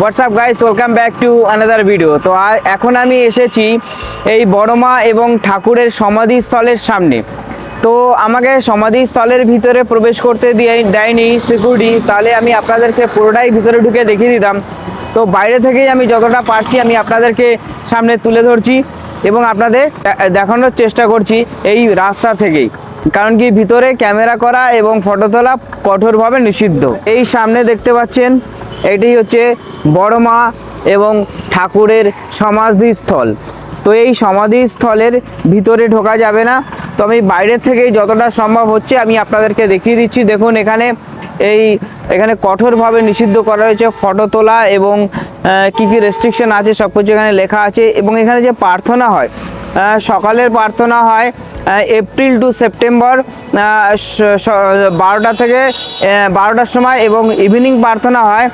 What's up guys welcome back to another video তো এখন আমি এসেছি এই বড়মা এবং ঠাকুরের সমাধিস্থলের সামনে। তো আমাকে সমাধিস্থলের ভিতরে প্রবেশ করতে দিয়ে দেয়নি সিকিউরিটি। তাহলে আমি আপনাদেরকে পুরোটাই ভিতরে ঢুকে দেখিয়ে দিতাম। তো বাইরে থেকেই আমি যতটা পারছি আমি আপনাদেরকে সামনে তুলে ধরছি এবং আপনাদের দেখানোর চেষ্টা করছি এই রাস্তা থেকেই। কারণ কি ভিতরে ক্যামেরা করা এবং ফটো তোলা কঠোরভাবে নিষিদ্ধ। এই সামনে দেখতে পাচ্ছেন এটি হচ্ছে বড় মা এবং ঠাকুরের সমাধিস্থল। তো এই সমাধিস্থলের ভিতরে ঢোকা যাবে না। তো আমি বাইরে থেকেই যতটা সম্ভব হচ্ছে আমি আপনাদেরকে দেখিয়ে দিচ্ছি। দেখুন এখানে এই, এখানে কঠোরভাবে নিষিদ্ধ করা হয়েছে ফটো তোলা এবং কি কি রেস্ট্রিকশন আছে সব কিছু এখানে লেখা আছে এবং এখানে যে প্রার্থনা হয় সকালের প্রার্থনা হয় এপ্রিল টু সেপ্টেম্বর বারোটা থেকে বারোটার সময় এবং ইভিনিং প্রার্থনা হয়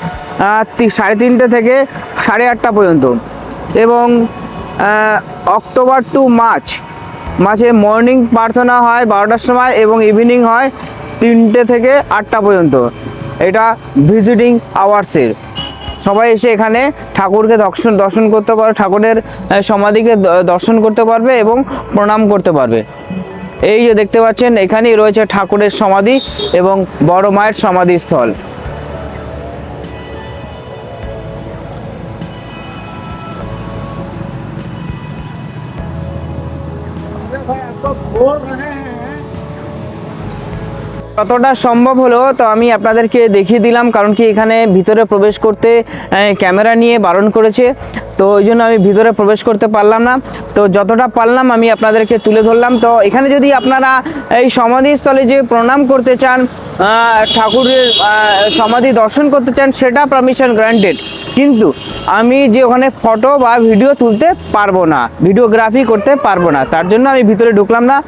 সাড়ে তিনটে থেকে সাড়ে আটটা পর্যন্ত। এবং অক্টোবর টু মার্চ, মাঝে মর্নিং প্রার্থনা হয় বারোটার সময় এবং ইভিনিং হয় তিনটে থেকে আটটা পর্যন্ত। এটা ভিজিটিং আওয়ার্সের সবাই এসে এখানে ঠাকুরকে দর্শন দর্শন করতে পারবে, ঠাকুরের সমাধিকে দর্শন করতে পারবে এবং প্রণাম করতে পারবে। এই যে দেখতে পাচ্ছেন, এখানেই রয়েছে ঠাকুরের সমাধি এবং বড় মায়ের সমাধিস্থল। যতটা সম্ভব হলো তো আমি আপনাদেরকে দেখিয়ে দিলাম, কারণ কি এখানে ভিতরে প্রবেশ করতে ক্যামেরা নিয়ে বারণ করেছে। তো ওই জন্য আমি ভিতরে প্রবেশ করতে পারলাম না। তো যতটা পারলাম আমি আপনাদেরকে তুলে ধরলাম। তো এখানে যদি আপনারা এই সমাধিস্থলে যে প্রণাম করতে চান ঠাকুরের সমাধি দর্শন করতে চান, সেটা পারমিশন গ্রান্টেড কিন্তু আমি যে ওখানে ফটো বা ভিডিও তুলতে পারব না ভিডিওগ্রাফি করতে পারব না, তার জন্য আমি ভিতরে ঢুকলাম না।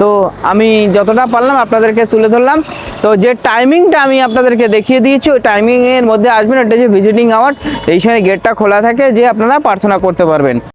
তো আমি যতটা পারলাম আপনাদেরকে তুলে ধরলাম। তো যে টাইমিংটা আমি আপনাদেরকে দেখিয়ে দিয়েছি, ওই টাইমিংয়ের মধ্যে আসবেন ওটা যে ভিজিটিং আওয়ার্স এই সময় গেটটা খোলা থাকে যে আপনারা প্রার্থনা করতে পারবেন।